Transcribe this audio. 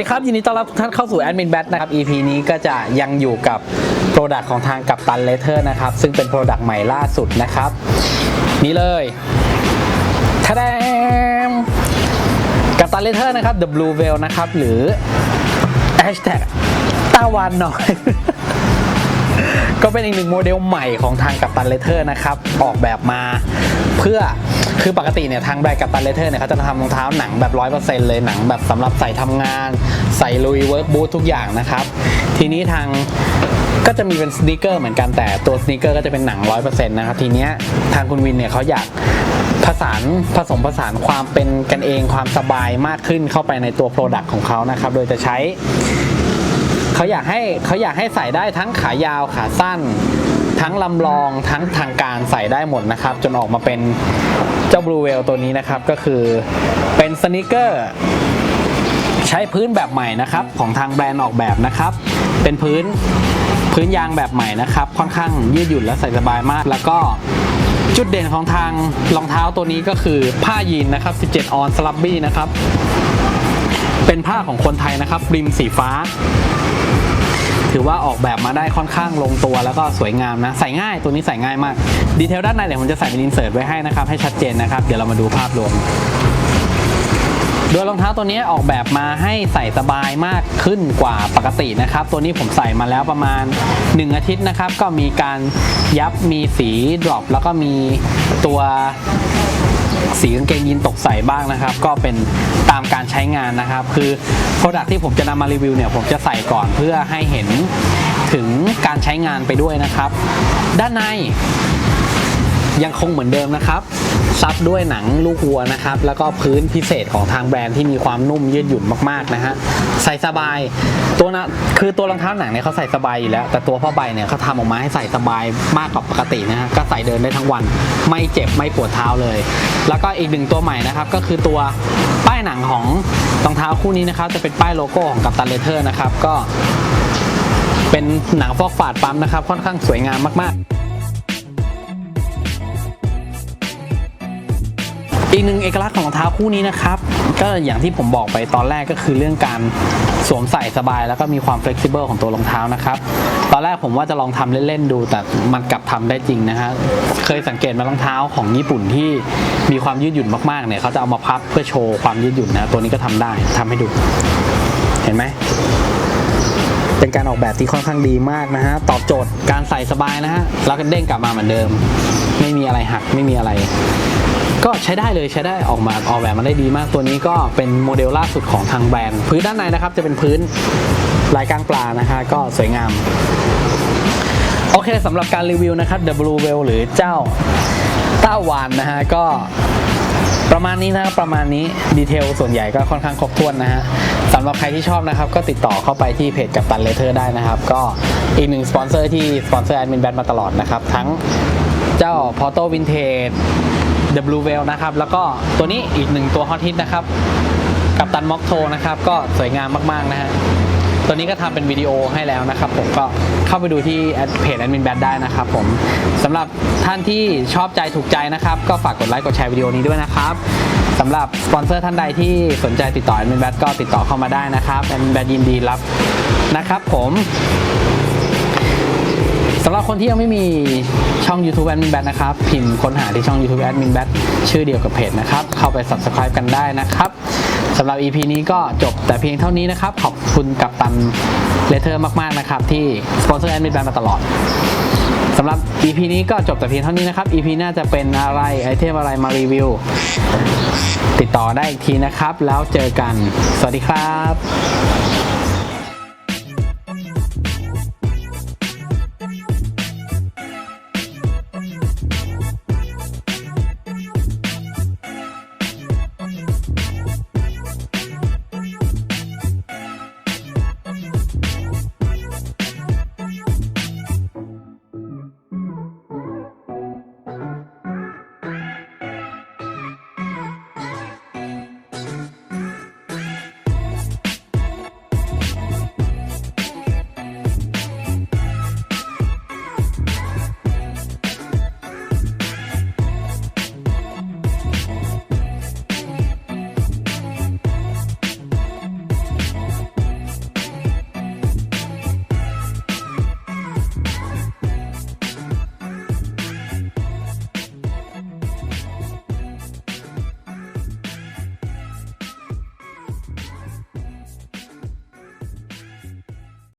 ดีครับ ยินดีต้อนรับทุกท่านเข้าสู่แอดมินแบทนะครับ EP นี้ก็จะยังอยู่กับโปรดักต์ของทางกัปตันเลเทอร์นะครับ ซึ่งเป็นโปรดักต์ใหม่ล่าสุดนะครับ นี่เลยทะแดมกัปตันเลเทอร์นะครับ The Blue Whale นะครับ หรือ Hashtag ตาวันหน่อย ก็เป็นอีกหนึ่งโมเดลใหม่ของทางกัปตันเลเทอร์นะครับ ออกแบบมาเพื่อคือปกติเนี่ยทางแบรนด์กัปตันเลเทอร์เนี่ยเขาจะทำรองเท้าหนังแบบ100%เลยหนังแบบสำหรับใส่ทำงาน ใส่ลุยเวิร์กบูททุกอย่างนะครับ ทีนี้ทางก็จะมีเป็นสน e เกอร์เหมือนกันแต่ตัวสน e เกอร์ก็จะเป็นหนัง100%นะครับ ทีเนี้ยทางคุณวินเนี่ยเขาอยากผสานผสมผสานความเป็นกันเองความสบายมากขึ้นเข้าไปในตัวโปรดักต์ของเขานะครับ โดยจะใช้ เขาอยากให้เขาอยากให้ใส่ได้ทั้งขายาวขาสั้น ทั้งลำลองทั้งทางการใส่ได้หมดนะครับ จนออกมาเป็นเจ้าบลูเวลตัวนี้นะครับก็คือเป็นสนิเกอร์ใช้พื้นแบบใหม่นะครับ ของทางแบรนด์ออกแบบนะครับ เป็นพื้นพื้นยางแบบใหม่นะครับ ค่อนข้างยืดหยุ่นและใส่สบายมาก แล้วก็จุดเด่นของทางรองเท้าตัวนี้ก็คือผ้ายีนนะครับ 17 ออนสลับบี้นะครับ เป็นผ้าของคนไทยนะครับริมสีฟ้า ถือว่าออกแบบมาได้ค่อนข้างลงตัวแล้วก็สวยงามนะ ใส่ง่ายตัวนี้ใส่ง่ายมาก ดีเทลด้านในเดี๋ยวผมจะใส่เป็นอินเสิร์ตไว้ให้นะครับ ให้ชัดเจนนะครับ เดี๋ยวเรามาดูภาพรวมโดยรองเท้าตัวนี้ออกแบบมาให้ใส่สบายมากขึ้นกว่าปกตินะครับ ตัวนี้ผมใส่มาแล้วประมาณ 1 อาทิตย์นะครับ ก็มีการยับมีสีดรอปแล้วก็มีตัว สีกางเกงยีนตกใส่บ้างนะครับ ก็เป็นตามการใช้งานนะครับ คือโปรดักที่ผมจะนำมารีวิวเนี่ยผมจะใส่ก่อนเพื่อให้เห็นถึงการใช้งานไปด้วยนะครับ ด้านใน ยังคงเหมือนเดิมนะครับซับด้วยหนังลูกวัวนะครับ แล้วก็พื้นพิเศษของทางแบรนด์ที่มีความนุ่มยืดหยุ่นมากๆนะฮะใส่สบายตัวนะคือตัวรองเท้าหนังเนี่ยเขาใส่สบายอยู่แล้ว แต่ตัวผ้าใบเนี่ยเขาทำออกมาให้ใส่สบายมากกว่าปกตินะฮะก็ใส่เดินได้ทั้งวัน ไม่เจ็บไม่ปวดเท้าเลย แล้วก็อีกหนึ่งตัวใหม่นะครับก็คือตัวป้ายหนังของรองเท้าคู่นี้นะครับ จะเป็นป้ายโลโก้ของกัปตันเลเทอร์นะครับก็เป็นหนังฟอกฝาดปั๊มนะครับ ค่อนข้างสวยงามมากๆ อีกหนึ่งเอกลักษณ์ของรองเท้าคู่นี้นะครับ ก็อย่างที่ผมบอกไปตอนแรกก็คือเรื่องการสวมใส่สบายแล้วก็มีความ flexible ของตัวรองเท้านะครับ ตอนแรกผมว่าจะลองทำเล่น ๆ ดู แต่มันกลับทำได้จริงนะฮะ เคยสังเกตไหมรองเท้าของญี่ปุ่นที่มีความยืดหยุ่นมากๆเนี่ยเขาจะเอามาพับเพื่อโชว์ความยืดหยุ่นนะตัวนี้ก็ทำได้ทำให้ดู เห็นไหมเป็นการออกแบบที่ค่อนข้างดีมากนะฮะ ตอบโจทย์การใส่สบายนะฮะ แล้วก็เด้งกลับมาเหมือนเดิม ไม่มีอะไรหัก ไม่มีอะไร ก็ใช้ได้เลยใช้ได้ออกมาออกแบบมาได้ดีมากตัวนี้ก็เป็นโมเดลล่าสุดของทางแบรนด์ พื้นด้านในนะครับจะเป็นพื้นลายกลางปลานะฮะก็สวยงาม โอเคสำหรับการรีวิวนะครับ The Blue w h a l หรือเจ้าต้าวานนะฮะก็ประมาณนี้นะประมาณนี้ดีเทลส่วนใหญ่ก็ค่อนข้างครบถ้วนนะฮะสำหรับใครที่ชอบนะครับ ก็ติดต่อเข้าไปที่เพจกับตันเลเทอร์ได้นะครับ ก็อีกหนึ่งสปอนเซอร์ที่สปอนเซอร์แอดมินแบนมาตลอดนะครับ ทั้งเจ้า p o r t o Vintage The Blue Whale นะครับ แล้วก็ตัวนี้อีกหนึ่งตัวฮอตฮิตนะครับ กับตันม็อกโทนะครับ ก็สวยงามมาก ๆ นะฮะ ตัวนี้ก็ทำเป็นวิดีโอให้แล้วนะครับผมก็เข้าไปดูที่แอดเพจแอดมินแบได้นะครับผมสำหรับท่านที่ชอบใจถูกใจนะครับ ก็ฝากกดไลค์กดแชร์วิดีโอนี้ด้วยนะครับสำหรับสปอนเซอร์ท่านใดที่สนใจติดต่อแอดมินแบก็ติดต่อเข้ามาได้นะครับแอดมินแบยินดีรับนะครับผมสำหรับคนที่ยังไม่มี ช่อง YouTube Admin Bat นะครับ พิมพ์ค้นหาที่ช่อง YouTube Admin Bat ชื่อเดียวกับเพจนะครับ เข้าไป Subscribe กันได้นะครับสำหรับ EP นี้ก็จบแต่เพียงเท่านี้นะครับ ขอบคุณกับตันเลเทอร์มาก ๆ นะครับ ที่สปอนเซอร์ Admin Bat มาตลอดสำหรับ EP นี้ก็จบแต่เพียงเท่านี้นะครับ EP น่าจะเป็นอะไรไอเทมอะไรมารีวิว ติดต่อได้อีกทีนะครับ แล้วเจอกัน สวัสดีครับ